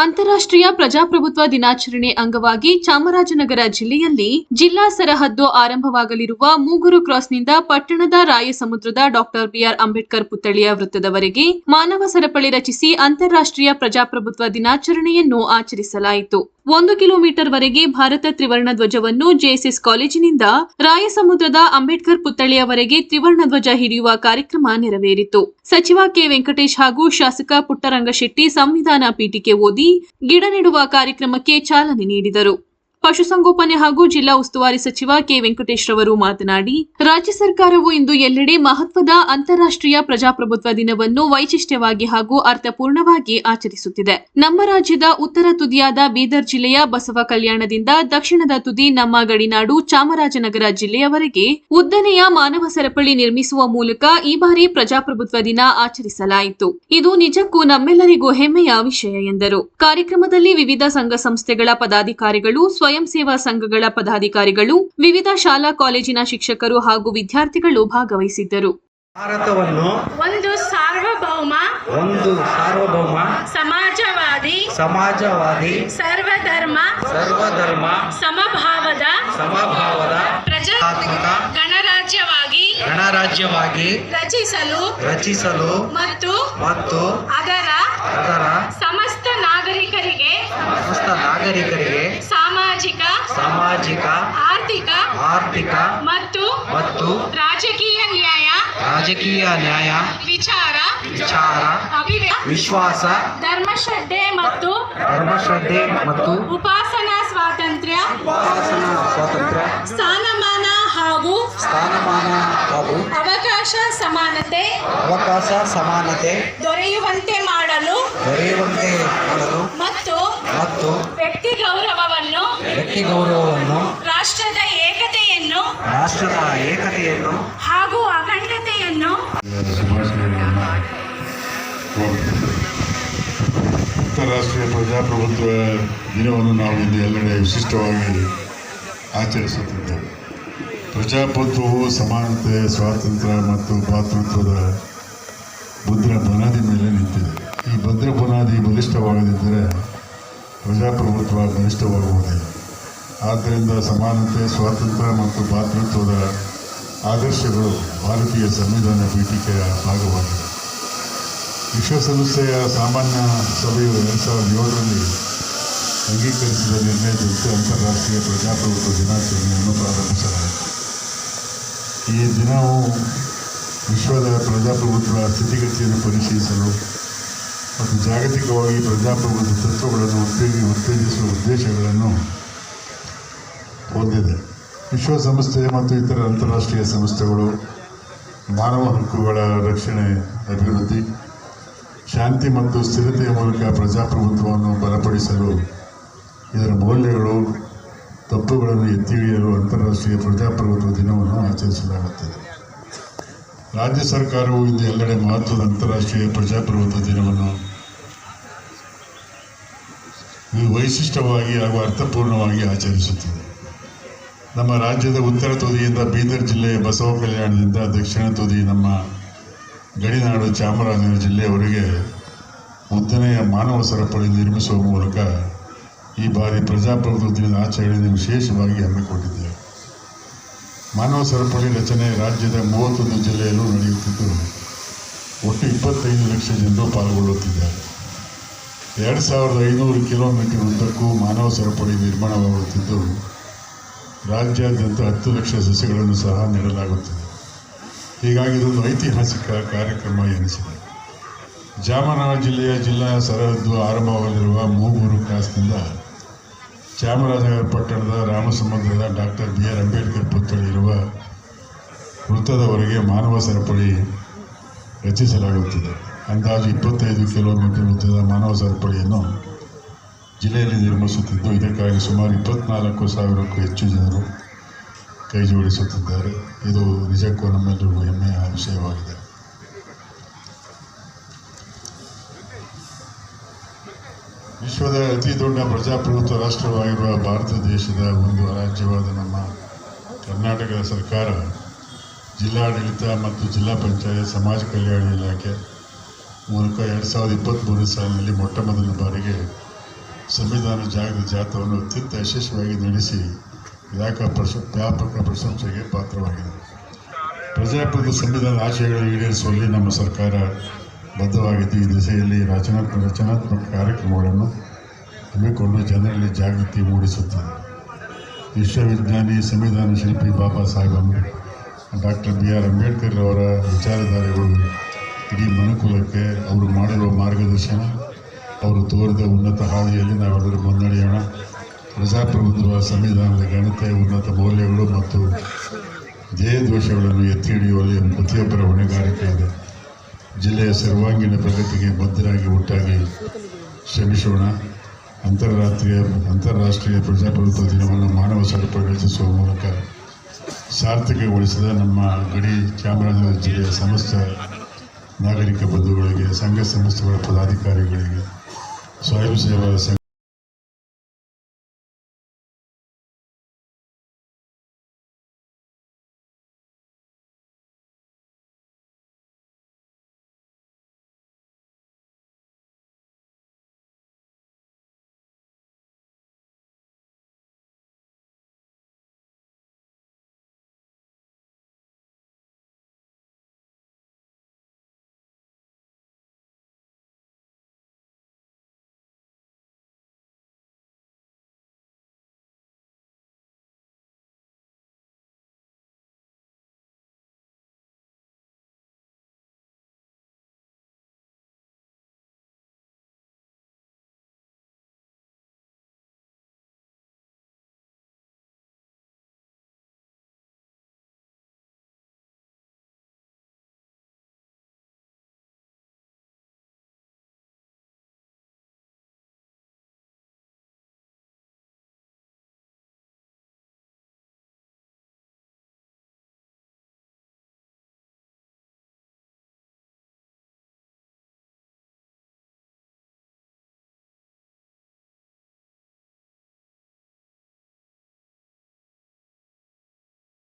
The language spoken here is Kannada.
ಅಂತಾರಾಷ್ಟ್ರೀಯ ಪ್ರಜಾಪ್ರಭುತ್ವ ದಿನಾಚರಣೆ ಅಂಗವಾಗಿ ಚಾಮರಾಜನಗರ ಜಿಲ್ಲೆಯಲ್ಲಿ ಜಿಲ್ಲಾ ಸರಹದ್ದು ಆರಂಭವಾಗಲಿರುವ ಮೂಗೂರು ಕ್ರಾಸ್ನಿಂದ ಪಟ್ಟಣದ ರಾಯಸಮುದ್ರದ ಡಾಕ್ಟರ್ ಬಿಆರ್ ಅಂಬೇಡ್ಕರ್ ಪುತ್ಥಳಿಯ ವೃತ್ತದವರೆಗೆ ಮಾನವ ಸರಪಳಿ ರಚಿಸಿ ಅಂತಾರಾಷ್ಟ್ರೀಯ ಪ್ರಜಾಪ್ರಭುತ್ವ ದಿನಾಚರಣೆಯನ್ನು ಆಚರಿಸಲಾಯಿತು. ಒಂದು ಕಿಲೋಮೀಟರ್ ವರೆಗೆ ಭಾರತ ತ್ರಿವರ್ಣ ಧ್ವಜವನ್ನು ಜೆಎಸ್ಎಸ್ ಕಾಲೇಜಿನಿಂದ ರಾಯಸಮುದ್ರದ ಅಂಬೇಡ್ಕರ್ ಪುತ್ಥಳಿಯವರೆಗೆ ತ್ರಿವರ್ಣ ಧ್ವಜ ಹಿಡಿಯುವ ಕಾರ್ಯಕ್ರಮ ನೆರವೇರಿತು. ಸಚಿವ ಕೆ ವೆಂಕಟೇಶ್ ಹಾಗೂ ಶಾಸಕ ಪುಟ್ಟರಂಗಶೆಟ್ಟಿ ಸಂವಿಧಾನ ಪೀಠಿಕೆ ಓದಿ ಗಿಡ ನೆಡುವ ಕಾರ್ಯಕ್ರಮಕ್ಕೆ ಚಾಲನೆ ನೀಡಿದರು. ಪಶುಸಂಗೋಪನೆ ಹಾಗೂ ಜಿಲ್ಲಾ ಉಸ್ತುವಾರಿ ಸಚಿವ ಕೆ ವೆಂಕಟೇಶ್ ರವರು ಮಾತನಾಡಿ, ರಾಜ್ಯ ಸರ್ಕಾರವು ಇಂದು ಎಲ್ಲೆಡೆ ಮಹತ್ವದ ಅಂತಾರಾಷ್ಟ್ರೀಯ ಪ್ರಜಾಪ್ರಭುತ್ವ ದಿನವನ್ನು ವೈಶಿಷ್ಟ್ಯವಾಗಿ ಹಾಗೂ ಅರ್ಥಪೂರ್ಣವಾಗಿ ಆಚರಿಸುತ್ತಿದೆ. ನಮ್ಮ ರಾಜ್ಯದ ಉತ್ತರ ತುದಿಯಾದ ಬೀದರ್ ಜಿಲ್ಲೆಯ ಬಸವ ಕಲ್ಯಾಣದಿಂದ ದಕ್ಷಿಣದ ತುದಿ ನಮ್ಮ ಗಡಿನಾಡು ಚಾಮರಾಜನಗರ ಜಿಲ್ಲೆಯವರೆಗೆ ಉದ್ದನೆಯ ಮಾನವ ಸರಪಳಿ ನಿರ್ಮಿಸುವ ಮೂಲಕ ಈ ಬಾರಿ ಪ್ರಜಾಪ್ರಭುತ್ವ ದಿನ ಆಚರಿಸಲಾಯಿತು. ಇದು ನಿಜಕ್ಕೂ ನಮ್ಮೆಲ್ಲರಿಗೂ ಹೆಮ್ಮೆಯ ವಿಷಯ ಎಂದರು. ಕಾರ್ಯಕ್ರಮದಲ್ಲಿ ವಿವಿಧ ಸಂಘ ಸಂಸ್ಥೆಗಳ ಪದಾಧಿಕಾರಿಗಳು ಸ್ವಯಂ ಸೇವಾ ಸಂಘಗಳ ಪದಾಧಿಕಾರಿಗಳು ವಿವಿಧ ಶಾಲಾ ಕಾಲೇಜಿನ ಶಿಕ್ಷಕರು ಹಾಗೂ ವಿದ್ಯಾರ್ಥಿಗಳು ಭಾಗವಹಿಸಿದ್ದರು. ಭಾರತವನ್ನು ಒಂದು ಸಾರ್ವಭೌಮ ಒಂದು ಸಾರ್ವಭೌಮ ಸಮಾಜವಾದಿ ಸಮಾಜವಾದಿ ಸರ್ವಧರ್ಮ ಸರ್ವಧರ್ಮ ಸಮಭಾವದ ಸಮಭಾವದ ಪ್ರಜಾತ್ಮಕ ಗಣರಾಜ್ಯವಾಗಿ ಗಣರಾಜ್ಯವಾಗಿ ರಚಿಸಲು ರಚಿಸಲು ಮತ್ತು ಮತ್ತು ಅದರ ಅದರ ಸಮಸ್ತ ನಾಗರಿಕರಿಗೆ ಸಮಸ್ತ ನಾಗರಿಕರಿಗೆ ಸಾಮಾಜಿಕ ಸಾಮಾಜಿಕ ಆರ್ಥಿಕ ಆರ್ಥಿಕ ಮತ್ತು ಮತ್ತು ರಾಜಕೀಯ ನ್ಯಾಯ ರಾಜಕೀಯ ನ್ಯಾಯ ವಿಚಾರ ವಿಚಾರ ವಿಶ್ವಾಸ ಧರ್ಮಶ್ರದ್ಧೆ ಮತ್ತು ಧರ್ಮಶ್ರದ್ಧೆ ಮತ್ತು ಉಪಾಸನಾ ಸ್ವಾತಂತ್ರ್ಯ ಉಪಾಸನಾ ಸ್ವಾತಂತ್ರ್ಯ ಸ್ಥಾನಮಾನ ಹಾಗೂ ಸ್ಥಾನಮಾನ ಹಾಗೂ ಅವಕಾಶ ಸಮಾನತೆ ಅವಕಾಶ ಸಮಾನತೆ ದೊರೆಯುವಂತೆ ಮಾಡಲು ದೊರೆಯುವಂತೆ ಮಾಡಲು ಮತ್ತು ಮತ್ತು ವ್ಯಕ್ತಿ ಗೌರವವನ್ನು ವ್ಯಕ್ತಿ ಗೌರವವನ್ನು ರಾಷ್ಟ್ರದ ಏಕತೆಯನ್ನು ರಾಷ್ಟ್ರದ ಏಕತೆಯನ್ನು ಹಾಗೂ ಅಖಂಡತೆಯನ್ನು. ಅಂತಾರಾಷ್ಟ್ರೀಯ ಪ್ರಜಾಪ್ರಭುತ್ವ ದಿನವನ್ನು ನಾವು ಇಲ್ಲಿ ಎಲ್ಲೆಡೆ ವಿಶಿಷ್ಟವಾಗಿ ಆಚರಿಸುತ್ತಿದ್ದೇವೆ ಪ್ರಜಾಪ್ರಭುತ್ವವು ಸಮಾನತೆ ಸ್ವಾತಂತ್ರ್ಯ ಮತ್ತು ಭಾತೃತ್ವದ ಭದ್ರ ಬುನಾದಿ ಮೇಲೆ ನಿಂತಿದೆ ಈ ಭದ್ರ ಬುನಾದಿ ಬಲಿಷ್ಠವಾಗದಿದ್ದರೆ ಪ್ರಜಾಪ್ರಭುತ್ವ ಬಲಿಷ್ಠವಾಗುವುದಿಲ್ಲ ಆದ್ದರಿಂದ ಸಮಾನತೆ, ಸ್ವಾತಂತ್ರ್ಯ ಮತ್ತು ಭಾತೃತ್ವದ ಆದರ್ಶಗಳು ಭಾರತೀಯ ಸಂವಿಧಾನ ಪೀಠಿಕೆಯ ಭಾಗವಾಗಿದೆ. ವಿಶ್ವಸಂಸ್ಥೆಯ ಸಾಮಾನ್ಯ ಸಭೆಯು ಎರಡು ಸಾವಿರದ ಏಳರಲ್ಲಿ ಅಂಗೀಕರಿಸಿದ ನಿರ್ಣಯದಂತೆ ಅಂತಾರಾಷ್ಟ್ರೀಯ ಪ್ರಜಾಪ್ರಭುತ್ವ ದಿನಾಚರಣೆಯನ್ನು ಪ್ರಾರಂಭಿಸಲಾಯಿತು. ಈ ದಿನವು ವಿಶ್ವದ ಪ್ರಜಾಪ್ರಭುತ್ವ ಸ್ಥಿತಿಗತಿಯನ್ನು ಪರಿಶೀಲಿಸಲು ಮತ್ತು ಜಾಗತಿಕವಾಗಿ ಪ್ರಜಾಪ್ರಭುತ್ವ ತತ್ವಗಳನ್ನು ಉತ್ತೇಜಿ, ಉತ್ತೇಜಿಸುವ ಉದ್ದೇಶಗಳನ್ನು ಹೊಂದಿದೆ. ವಿಶ್ವಸಂಸ್ಥೆ ಮತ್ತು ಇತರ ಅಂತಾರಾಷ್ಟ್ರೀಯ ಸಂಸ್ಥೆಗಳು ಮಾನವ ಹಕ್ಕುಗಳ ರಕ್ಷಣೆ, ಅಭಿವೃದ್ಧಿ, ಶಾಂತಿ ಮತ್ತು ಸ್ಥಿರತೆಯ ಮೂಲಕ ಪ್ರಜಾಪ್ರಭುತ್ವವನ್ನು ಬಲಪಡಿಸಲು ಇದರ ಮೌಲ್ಯಗಳು, ತಪ್ಪುಗಳನ್ನು ಎತ್ತಿ ಅಂತಾರಾಷ್ಟ್ರೀಯ ಪ್ರಜಾಪ್ರಭುತ್ವ ದಿನವನ್ನು ಆಚರಿಸಲಾಗುತ್ತದೆ. ರಾಜ್ಯ ಸರ್ಕಾರವು ಇಂದು ಎಲ್ಲೆಡೆ ಮಹತ್ವದ ಅಂತಾರಾಷ್ಟ್ರೀಯ ಪ್ರಜಾಪ್ರಭುತ್ವ ದಿನವನ್ನು ವೈಶಿಷ್ಟ್ಯವಾಗಿ ಹಾಗೂ ಅರ್ಥಪೂರ್ಣವಾಗಿ ಆಚರಿಸುತ್ತಿದೆ. ನಮ್ಮ ರಾಜ್ಯದ ಉತ್ತರ ತುದಿಯಿಂದ ಬೀದರ್ ಜಿಲ್ಲೆಯ ಬಸವ ಕಲ್ಯಾಣದಿಂದ ದಕ್ಷಿಣ ತುದಿ ನಮ್ಮ ಗಡಿನಾಡು ಚಾಮರಾಜನಗರ ಜಿಲ್ಲೆಯವರೆಗೆ ಉದ್ದನೆಯ ಮಾನವ ಸರಪಳಿ ನಿರ್ಮಿಸುವ ಮೂಲಕ ಈ ಬಾರಿ ಪ್ರಜಾಪ್ರಭುತ್ವ ದಿನದ ಆಚರಣೆಯನ್ನು ವಿಶೇಷವಾಗಿ ಹಮ್ಮಿಕೊಂಡಿದ್ದೇವೆ. ಮಾನವ ಸರಪಳಿ ರಚನೆ ರಾಜ್ಯದ ಮೂವತ್ತೊಂದು ಜಿಲ್ಲೆಯಲ್ಲೂ ನಡೆಯುತ್ತಿದ್ದು, ಒಟ್ಟು ಇಪ್ಪತ್ತೈದು ಲಕ್ಷ ಜನರು ಪಾಲ್ಗೊಳ್ಳುತ್ತಿದ್ದಾರೆ. ಎರಡು ಸಾವಿರದ ಐನೂರು ಕಿಲೋಮೀಟರ್ ಉದ್ದಕ್ಕೂ ಮಾನವ ಸರಪಳಿ ನಿರ್ಮಾಣವಾಗುತ್ತಿದ್ದು ರಾಜ್ಯಾದ್ಯಂತ ಹತ್ತು ಲಕ್ಷ ಸಸಿಗಳನ್ನು ಸಹ ನೆಡಲಾಗುತ್ತದೆ. ಹೀಗಾಗಿ ಇದೊಂದು ಐತಿಹಾಸಿಕ ಕಾರ್ಯಕ್ರಮ ಎನಿಸಿದೆ. ಜಾಮರಾ ಜಿಲ್ಲೆಯ ಜಿಲ್ಲಾ ಸರಹದ್ದು ಆರಂಭವಾಗಲಿರುವ ಮೂಗೂರು ಕ್ರಾಸ್ನಿಂದ ಚಾಮರಾಜನಗರ ಪಟ್ಟಣದ ರಾಮಸಮುದ್ರದ ಡಾಕ್ಟರ್ ಬಿ ಆರ್ ಅಂಬೇಡ್ಕರ್ ಪುತ್ಥಳಿ ಇರುವ ವೃತ್ತದವರೆಗೆ ಮಾನವ ಸರಪಳಿ ರಚಿಸಲಾಗುತ್ತಿದೆ. ಅಂದಾಜು ಇಪ್ಪತ್ತೈದು ಕಿಲೋಮೀಟರ್ ಉದ್ದದ ಮಾನವ ಸರಪಳಿಯನ್ನು ಜಿಲ್ಲೆಯಲ್ಲಿ ನಿರ್ಮಿಸುತ್ತಿದ್ದು, ಇದಕ್ಕಾಗಿ ಸುಮಾರು ಇಪ್ಪತ್ನಾಲ್ಕು ಸಾವಿರಕ್ಕೂ ಹೆಚ್ಚು ಜನರು ಕೈ ಜೋಡಿಸುತ್ತಿದ್ದಾರೆ. ಇದು ನಿಜಕ್ಕೂ ನಮ್ಮೆಲ್ಲರಿಗೂ ಹೆಮ್ಮೆಯ ವಿಷಯವಾಗಿದೆ. ವಿಶ್ವದ ಅತಿ ದೊಡ್ಡ ಪ್ರಜಾಪ್ರಭುತ್ವ ರಾಷ್ಟ್ರವಾಗಿರುವ ಭಾರತ ದೇಶದ ಒಂದು ರಾಜ್ಯವಾದ ನಮ್ಮ ಕರ್ನಾಟಕದ ಸರ್ಕಾರ, ಜಿಲ್ಲಾಡಳಿತ ಮತ್ತು ಜಿಲ್ಲಾ ಪಂಚಾಯತ್ ಸಮಾಜ ಕಲ್ಯಾಣ ಇಲಾಖೆ ಮೂಲಕ ಎರಡು ಸಾವಿರದ ಇಪ್ಪತ್ತ್ಮೂರನೇ ಸಾಲಿನಲ್ಲಿ ಮೊಟ್ಟ ಮೊದಲ ಬಾರಿಗೆ ಸಂವಿಧಾನ ಜಾಗೃತಿ ಜಾಥವನ್ನು ಅತ್ಯಂತ ಯಶಸ್ವಿಯಾಗಿ ನಡೆಸಿ ವ್ಯಾಪಕ ಪ್ರಶ ವ್ಯಾಪಕ ಪ್ರಶಂಸೆಗೆ ಪಾತ್ರವಾಗಿದೆ. ಪ್ರಜಾಪ್ರಭುತ್ವ ಸಂವಿಧಾನದ ಆಶಯಗಳನ್ನು ಈಡೇರಿಸುವಲ್ಲಿ ನಮ್ಮ ಸರ್ಕಾರ ಬದ್ಧವಾಗಿದ್ದು ಈ ದಿಸೆಯಲ್ಲಿ ರಚನಾತ್ಮಕ ರಚನಾತ್ಮಕ ಕಾರ್ಯಕ್ರಮಗಳನ್ನು ಹಮ್ಮಿಕೊಂಡು ಜನರಲ್ಲಿ ಜಾಗೃತಿ ಮೂಡಿಸುತ್ತದೆ. ವಿಶ್ವವಿಜ್ಞಾನಿ ಸಂವಿಧಾನ ಶಿಲ್ಪಿ Baba Saheb Ambedkar doctor B R Ambedkar ಅವರ ವಿಚಾರಧಾರೆಗಳು ಇಡೀ ಮನುಕುಲಕ್ಕೆ ಅವರು ಮಾಡಿರುವ ಮಾರ್ಗದರ್ಶನ ಅವರು ತೋರಿದ ಉನ್ನತ ಹಾದಿಯಲ್ಲಿ ನಾವೆಲ್ಲರೂ ಮುನ್ನಡೆಯೋಣ. ಪ್ರಜಾಪ್ರಭುತ್ವ, ಸಂವಿಧಾನದ ಘನತೆ, ಉನ್ನತ ಮೌಲ್ಯಗಳು ಮತ್ತು ಧ್ಯೇಯದೋಷಗಳನ್ನು ಎತ್ತಿ ಹಿಡಿಯುವಲ್ಲಿ ಪ್ರತಿಯೊಬ್ಬರ ಹೊಣೆಗಾರಿಕೆ ಇದೆ. ಜಿಲ್ಲೆಯ ಸರ್ವಾಂಗೀಣ ಪ್ರಗತಿಗೆ ಬದ್ಧರಾಗಿ ಒಟ್ಟಾಗಿ ಶ್ರಮಿಸೋಣ. ಅಂತಾರಾಷ್ಟ್ರೀಯ ಅಂತಾರಾಷ್ಟ್ರೀಯ ಪ್ರಜಾಪ್ರಭುತ್ವ ದಿನವನ್ನು ಮಾನವ ಸರಪಳಿ ರಚಿಸುವ ಮೂಲಕ ಸಾರ್ಥಕಗೊಳಿಸಿದ ನಮ್ಮ ಗಡಿ ಚಾಮರಾಜನಗರ ಜಿಲ್ಲೆಯ ಸಮಸ್ತ ನಾಗರಿಕ ಬಂಧುಗಳಿಗೆ, ಸಂಘ ಸಂಸ್ಥೆಗಳ ಪದಾಧಿಕಾರಿಗಳಿಗೆ ಸ್ವಯಂ ಸೇವಾ ಸಂಘ